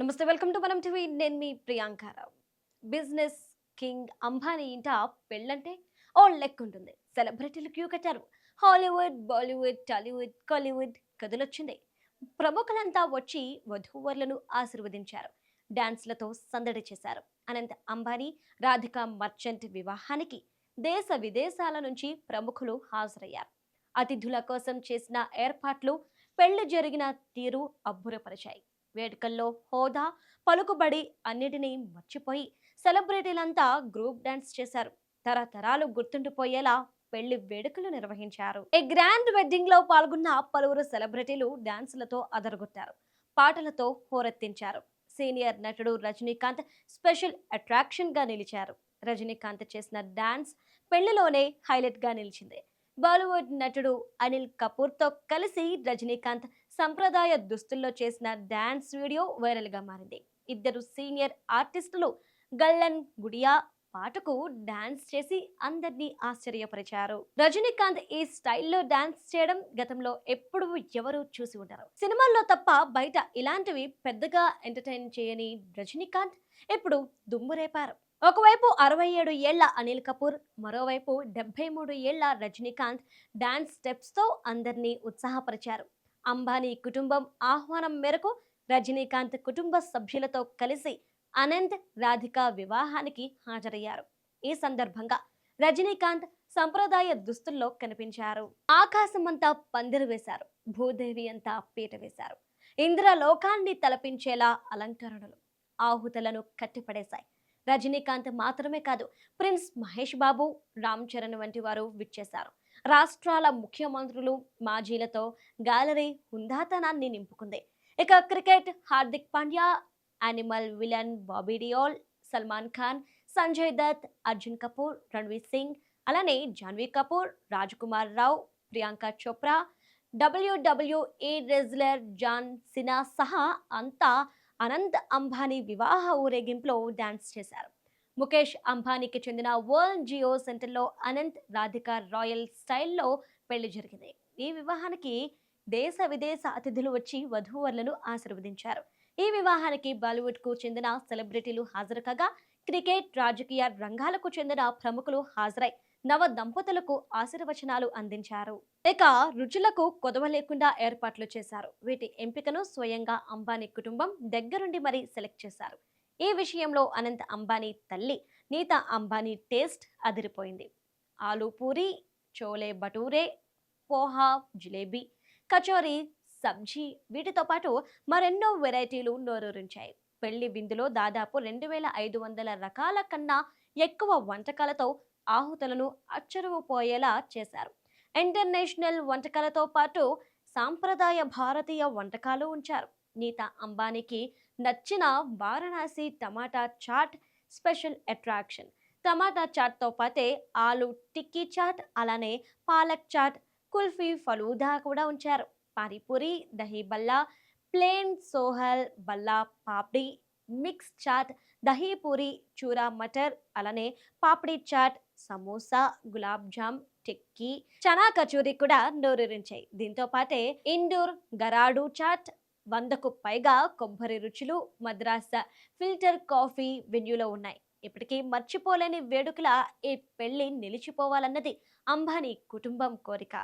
నమస్తే welcome to మనం TV. నేను మీ ప్రియాంకారావు బిజినెస్ కింగ్ అంబానీ ఇంట పెళ్ళంటే ఓ లెక్ ఉంటుంది సెలబ్రిటీలు క్యూ కట్టారు. హాలీవుడ్ బాలీవుడ్ టాలీవుడ్ కాలీవుడ్ కథలొచ్చింది ప్రముఖులంతా వచ్చి వధూవరులను ఆశీర్వదించారు. డాన్స్లతో సందడి చేశారు. అనంత అంబానీ రాధిక మర్చెంట్ వివాహానికి దేశ విదేశాల నుంచి ప్రముఖులు హాజరయ్యారు. అతిథుల కోసం చేసిన ఏర్పాట్లు పెళ్ళి జరిగిన తీరు అబ్బురపరిచాయి. వేడుకల్లో హోదా పలుకుబడి అన్నిటినీ మర్చిపోయి సెలబ్రిటీలంతా గ్రూప్ డాన్స్ చేశారు. తరతరాలు గుర్తుండిపోయేలా పెళ్ళి వేడుకలు నిర్వహించారు. ఏ గ్రాండ్ వెడ్డింగ్లో పాల్గొన్న పలువురు సెలబ్రిటీలు డాన్సులతో అదరగొట్టారు. పాటలతో హోరెత్తించారు. సీనియర్ నటుడు రజనీకాంత్ స్పెషల్ అట్రాక్షన్గా నిలిచారు. రజనీకాంత్ చేసిన డాన్స్ పెళ్ళిలోనే హైలైట్గా నిలిచింది. బాలీవుడ్ నటుడు అనిల్ కపూర్తో కలిసి రజనీకాంత్ సంప్రదాయ దుస్తుల్లో చేసిన డ్యాన్స్ వీడియో వైరల్గా మారింది. ఇద్దరు సీనియర్ ఆర్టిస్టులు గల్లన్ గుడియా పాటకు డాన్స్ చేసి అందరినీ ఆశ్చర్యపరిచారు. రజనీకాంత్ ఈ స్టైల్లో డాన్స్ చేయడం గతంలో ఎప్పుడు ఎవరు చూసి ఉంటారు సినిమాల్లో తప్ప బయట ఇలాంటివి పెద్దగా ఎంటర్టైన్ చేయని రజనీకాంత్ ఇప్పుడు దుమ్మురేపారు ఒకవైపు అరవై ఏడు ఏళ్ళ అనిల్ కపూర్ మరోవైపు డెబ్బై మూడు ఏళ్ళ రజనీకాంత్ డాన్స్ స్టెప్స్తో అందరినీ ఉత్సాహపరిచారు. అంబానీ కుటుంబం ఆహ్వానం మేరకు రజనీకాంత్ కుటుంబ సభ్యులతో కలిసి అనంత్ రాధిక వివాహానికి హాజరయ్యారు. ఈ సందర్భంగా రజనీకాంత్ సంప్రదాయ దుస్తుల్లో కనిపించారు. ఆకాశమంతా పందిరి వేశారు. భూదేవి అంతా పీట వేశారు. ఇంద్ర లోకాన్ని తలపించేలా అలంకరణలు ఆహుతులను కట్టిపడేశాయి. రజనీకాంత్ మాత్రమే కాదు ప్రిన్స్ మహేష్ బాబు రామ్ చరణ్ వంటి వారు విచ్చేశారు. రాష్ట్రాల ముఖ్యమంత్రులు మాజీలతో గ్యాలరీ హుందాతనాన్ని నింపుకుంది. ఇక క్రికెట్ హార్దిక్ పాండ్యా యానిమల్ విలన్ బాబీ డియోల్ సల్మాన్ ఖాన్ సంజయ్ దత్ అర్జున్ కపూర్ రణ్వీర్ సింగ్ అలానే Janhvi Kapoor Raj Kumar Rao Priyanka Chopra WWE wrestler John Cena సహా అంతా అనంత్ అంబానీ వివాహ ఊరేగింపులో డాన్స్ చేశారు. ముఖేష్ అంబానీకి చెందిన వరల్డ్ జియో సెంటర్లో అనంత్ రాధిక రాయల్ స్టైల్లో పెళ్ళి జరిగింది. ఈ వివాహానికి దేశ విదేశ అతిథులు వచ్చి వధూవరులను ఆశీర్వదించారు. ఈ వివాహానికి బాలీవుడ్కు చెందిన సెలబ్రిటీలు హాజరు కాగా క్రికెట్ రాజకీయ రంగాలకు చెందిన ప్రముఖులు హాజరై నవ దంపతులకు ఆశీర్వచనాలు అందించారు. ఇక రుచులకు కొదవ లేకుండా ఏర్పాట్లు చేశారు. వీటి ఎంపికను స్వయంగా అంబానీ కుటుంబం దగ్గరుండి మరీ సెలెక్ట్ చేశారు. ఈ విషయంలో అనంత్ అంబానీ తల్లి నీతా అంబానీ టేస్ట్ అదిరిపోయింది. ఆలూ పూరి చోలే భటూరే పోహా జిలేబీ కచోరీ సబ్జీ వీటితో పాటు మరెన్నో వెరైటీలు నోరూరించాయి. పెళ్ళి విందులో దాదాపు రెండు వేల ఐదు వందల రకాల కన్నా ఎక్కువ వంటకాలతో ఆహుతులను అచ్చరువుపోయేలా చేశారు. ఇంటర్నేషనల్ వంటకాలతో పాటు సాంప్రదాయ భారతీయ వంటకాలు ఉంచారు. నీతా అంబానీకి నచ్చిన Varanasi tomato chaat special attraction. Tomato చాట్తో పాటే ఆలు టిక్కీ చాట్ అలానే పాలక్ చాట్ కుల్ఫీ ఫలూదా కూడా ఉంచారు. పానీపూరి దహీ బల్లా ప్లేన్ సోహల్ బల్లా పాప్డి మిక్స్ చాట్ దహీ పూరి చూరా మటర్ అలానే పాపడి చాట్ సమోసా గులాబ్ జామ్ టిక్కీ చనా కచూరి కూడా నోరూరించాయి. దీంతో పాటే ఇండోర్ గరాడు చాట్ వందకు పైగా కొబ్బరి రుచులు మద్రాస ఫిల్టర్ కాఫీ వెన్యూలో ఉన్నాయి. ఇప్పటికీ మర్చిపోలేని వేడుకల ఈ పెళ్ళి నిలిచిపోవాలన్నది అంబానీ కుటుంబం కోరిక.